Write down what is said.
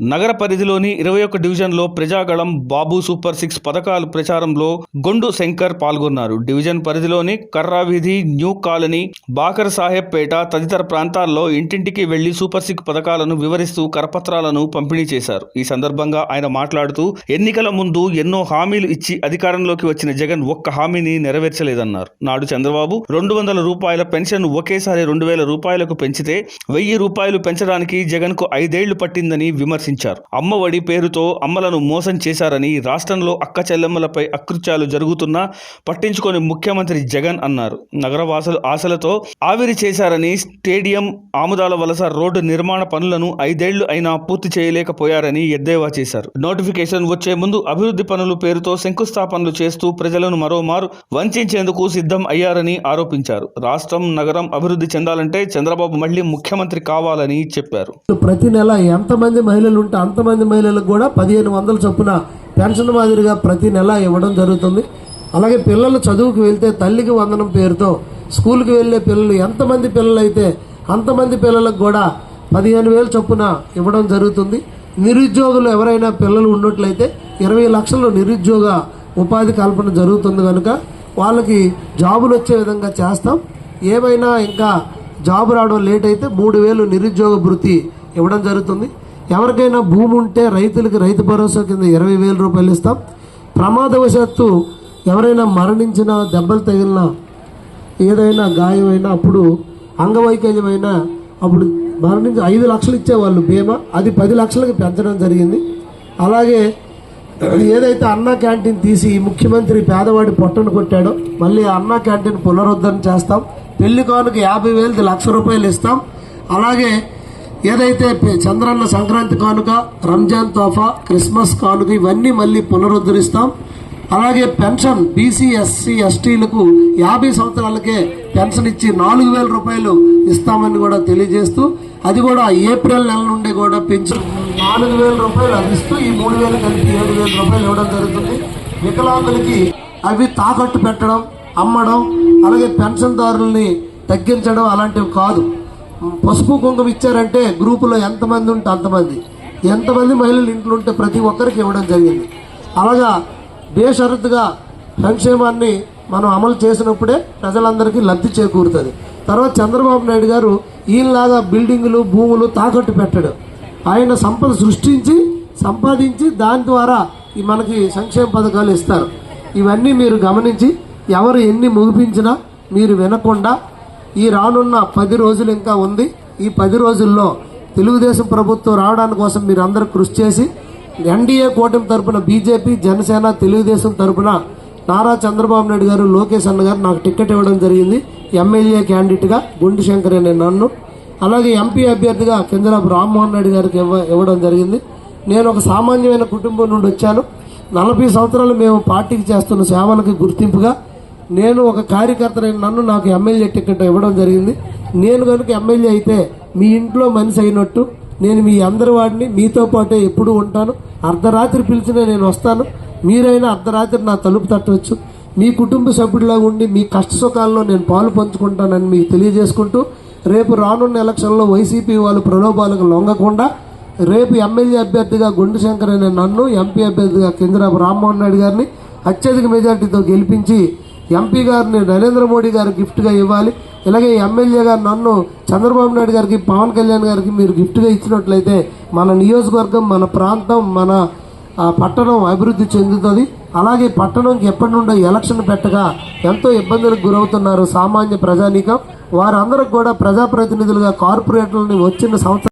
నగర పరిధిలోని ఇరవై ఒక్క డివిజన్లో ప్రజాగళం బాబు సూపర్ సిక్స్ పథకాలు ప్రచారంలో గొండు శంకర్ పాల్గొన్నారు. డివిజన్ పరిధిలోని కర్రావీధి న్యూ కాలనీ బాకర్ సాహెబ్ పేట తదితర ప్రాంతాల్లో ఇంటింటికి వెళ్ళి సూపర్ సిక్స్ పథకాలను వివరిస్తూ కరపత్రాలను పంపిణీ చేశారు. ఈ సందర్భంగా ఆయన మాట్లాడుతూ ఎన్నికల ముందు ఎన్నో హామీలు ఇచ్చి అధికారంలోకి వచ్చిన జగన్ ఒక్క హామీని నెరవేర్చలేదన్నారు. నాడు చంద్రబాబు రెండు వందల రూపాయల పెన్షన్ ఒకేసారి రెండు వేల రూపాయలకు పెంచితే వెయ్యి రూపాయలు పెంచడానికి జగన్కు ఐదేళ్ళు పట్టిందని విమర్శించారు. అమ్మఒడి పేరుతో అమ్మలను మోసం చేశారని రాష్ట్రంలో అక్క చెల్లెమ్మలపై అకృత్యాలు జరుగుతున్నా పట్టించుకొని ముఖ్యమంత్రి జగన్ అన్నారు. నగరవాసులు ఆశలతో ఆవిరి చేశారని స్టేడియం ఆముదాల వలస రోడ్డు నిర్మాణ పనులను ఐదేళ్ళు అయినా పూర్తి చేయలేకపోయారని ఎద్దేవా చేశారు. నోటిఫికేషన్ వచ్చే ముందు అభివృద్ధి పనులు పేరుతో శంకుస్థాపనలు చేస్తూ ప్రజలను మరోమారు వంచేందుకు సిద్ధం అయ్యారని ఆరోపించారు. రాష్ట్రం నగరం అభివృద్ధి చెందాలంటే చంద్రబాబు మళ్ళీ ముఖ్యమంత్రి కావాలని చెప్పారు. ప్రతి నెల ఎంతమంది మహిళలు ఉంటే అంతమంది మహిళలకు కూడా పదిహేను వందల చొప్పున పెన్షన్ మాదిరిగా ప్రతి నెల ఇవ్వడం జరుగుతుంది. అలాగే పిల్లలు చదువుకు వెళ్తే తల్లికి వందనం పేరుతో స్కూల్కి వెళ్ళే పిల్లలు ఎంతమంది పిల్లలు అయితే అంతమంది పిల్లలకు కూడా పదిహేను వేలు చొప్పున ఇవ్వడం జరుగుతుంది. నిరుద్యోగులు ఎవరైనా పిల్లలు ఉన్నట్లయితే ఇరవై లక్షలు నిరుద్యోగ ఉపాధి కల్పన జరుగుతుంది కనుక వాళ్ళకి జాబులు వచ్చే విధంగా చేస్తాం. ఏమైనా ఇంకా జాబ్ రావడం లేట్ అయితే మూడు వేలు నిరుద్యోగ భృతి ఇవ్వడం జరుగుతుంది. ఎవరికైనా భూమి ఉంటే రైతులకి రైతు భరోసా కింద ఇరవై వేల రూపాయలు ఇస్తాం. ప్రమాదవశాత్తు ఎవరైనా మరణించినా దెబ్బలు తగిలినా ఏదైనా గాయమైనా అప్పుడు అంగవైకల్యమైనా అప్పుడు మరణించి ఐదు లక్షలు ఇచ్చేవాళ్ళు బీమా అది పది లక్షలకి పెంచడం జరిగింది. అలాగే ఏదైతే అన్నా క్యాంటీన్ తీసి ముఖ్యమంత్రి పేదవాడి పొట్టను కొట్టాడో మళ్ళీ అన్నా క్యాంటీన్ పునరుద్ధరణ చేస్తాం. పెళ్ళి కానుక యాభై వేలది లక్ష రూపాయలు ఇస్తాం. అలాగే ఏదైతే చంద్రన్న సంక్రాంతి కానుక రంజాన్ తోఫా క్రిస్మస్ కానుక ఇవన్నీ మళ్ళీ పునరుద్ధరిస్తాం. అలాగే పెన్షన్ బీసీ ఎస్సీ ఎస్టీలకు యాభై సంవత్సరాలకే పెన్షన్ ఇచ్చి నాలుగు వేల రూపాయలు ఇస్తామని కూడా తెలియజేస్తూ అది కూడా ఏప్రిల్ నెల నుండి కూడా పెంచు నాలుగు వేల రూపాయలు అందిస్తూ ఈ మూడు వేలు కలిపి ఏడు వేల రూపాయలు ఇవ్వడం జరుగుతుంది. వికలాంగులకి అవి తాకట్టు పెట్టడం అమ్మడం అలాగే పెన్షన్దారుల్ని తగ్గించడం అలాంటివి కాదు. పసుపు కుంకుమ ఇచ్చారంటే గ్రూపులో ఎంతమంది ఉంటే అంతమంది. ఎంతమంది మహిళలు ఇంట్లో ఉంటే ప్రతి ఒక్కరికి ఇవ్వడం జరిగింది. అలాగా బేషరతుగా సంక్షేమాన్ని మనం అమలు చేసినప్పుడే ప్రజలందరికీ లబ్ధి చేకూరుతుంది. తర్వాత చంద్రబాబు నాయుడు గారు ఈయనలాగా బిల్డింగులు భూములు తాకట్టు పెట్టడు. ఆయన సంపద సృష్టించి సంపాదించి దాని ద్వారా ఈ మనకి సంక్షేమ పథకాలు ఇస్తారు. ఇవన్నీ మీరు గమనించి ఎవరు ఎన్ని ముగిపించినా మీరు వినకుండా ఈ రానున్న పది రోజులు ఇంకా ఉంది. ఈ పది రోజుల్లో తెలుగుదేశం ప్రభుత్వం రావడానికి కోసం మీరు అందరూ కృషి చేసి ఎన్డీఏ కూటమి తరపున బీజేపీ జనసేన తెలుగుదేశం తరపున నారా చంద్రబాబు నాయుడు గారు లోకేష్ అన్న గారు నాకు టికెట్ ఇవ్వడం జరిగింది. ఎమ్మెల్యే క్యాండిడేట్గా గుండు శంకర్ అనే నన్ను అలాగే ఎంపీ అభ్యర్థిగా కిందరాబు రామ్మోహన్ రెడ్డి గారికి ఇవ్వ ఇవ్వడం జరిగింది. నేను ఒక సామాన్యమైన కుటుంబం నుండి వచ్చాను. నలభై సంవత్సరాలు మేము పార్టీకి చేస్తున్న సేవలకు గుర్తింపుగా నేను ఒక కార్యకర్తనైన నన్ను నాకు ఎమ్మెల్యే టికెట్ ఇవ్వడం జరిగింది. నేను కనుక ఎమ్మెల్యే అయితే మీ ఇంట్లో మనిషి అయినట్టు నేను మీ అందరి వాడిని మీతో పాటే ఎప్పుడూ ఉంటాను. అర్ధరాత్రి పిలిచినా నేను వస్తాను. మీరైనా అర్ధరాత్రి నా తలుపు తట్టవచ్చు. మీ కుటుంబ సభ్యుడిలాగా ఉండి మీ కష్ట సుఖాల్లో నేను పాలు పంచుకుంటానని మీకు తెలియజేసుకుంటూ రేపు రానున్న ఎలక్షన్లో వైసీపీ వాళ్ళు ప్రలోభాలకు లొంగకుండా రేపు ఎమ్మెల్యే అభ్యర్థిగా గుండు శంకర్ అనే నన్ను ఎంపీ అభ్యర్థిగా కింజరాపు రామ్మోహన్ నాయుడు గారిని అత్యధిక మెజార్టీతో గెలిపించి ఎంపీ గారిని నరేంద్ర మోడీ గారు గిఫ్ట్గా ఇవ్వాలి. ఇలాగే ఎమ్మెల్యే గారు నన్ను చంద్రబాబు నాయుడు గారికి పవన్ కళ్యాణ్ గారికి మీరు గిఫ్ట్గా ఇచ్చినట్లయితే మన నియోజకవర్గం మన ప్రాంతం మన పట్టణం అభివృద్ధి చెందుతుంది. అలాగే పట్టణంకి ఎప్పటి నుండో ఎలక్షన్ పెట్టగా ఎంతో ఇబ్బందులకు గురవుతున్నారు సామాన్య ప్రజానీకం. వారందరికి కూడా ప్రజాప్రతినిధులుగా కార్పొరేటర్ని వచ్చిన సంవత్సరం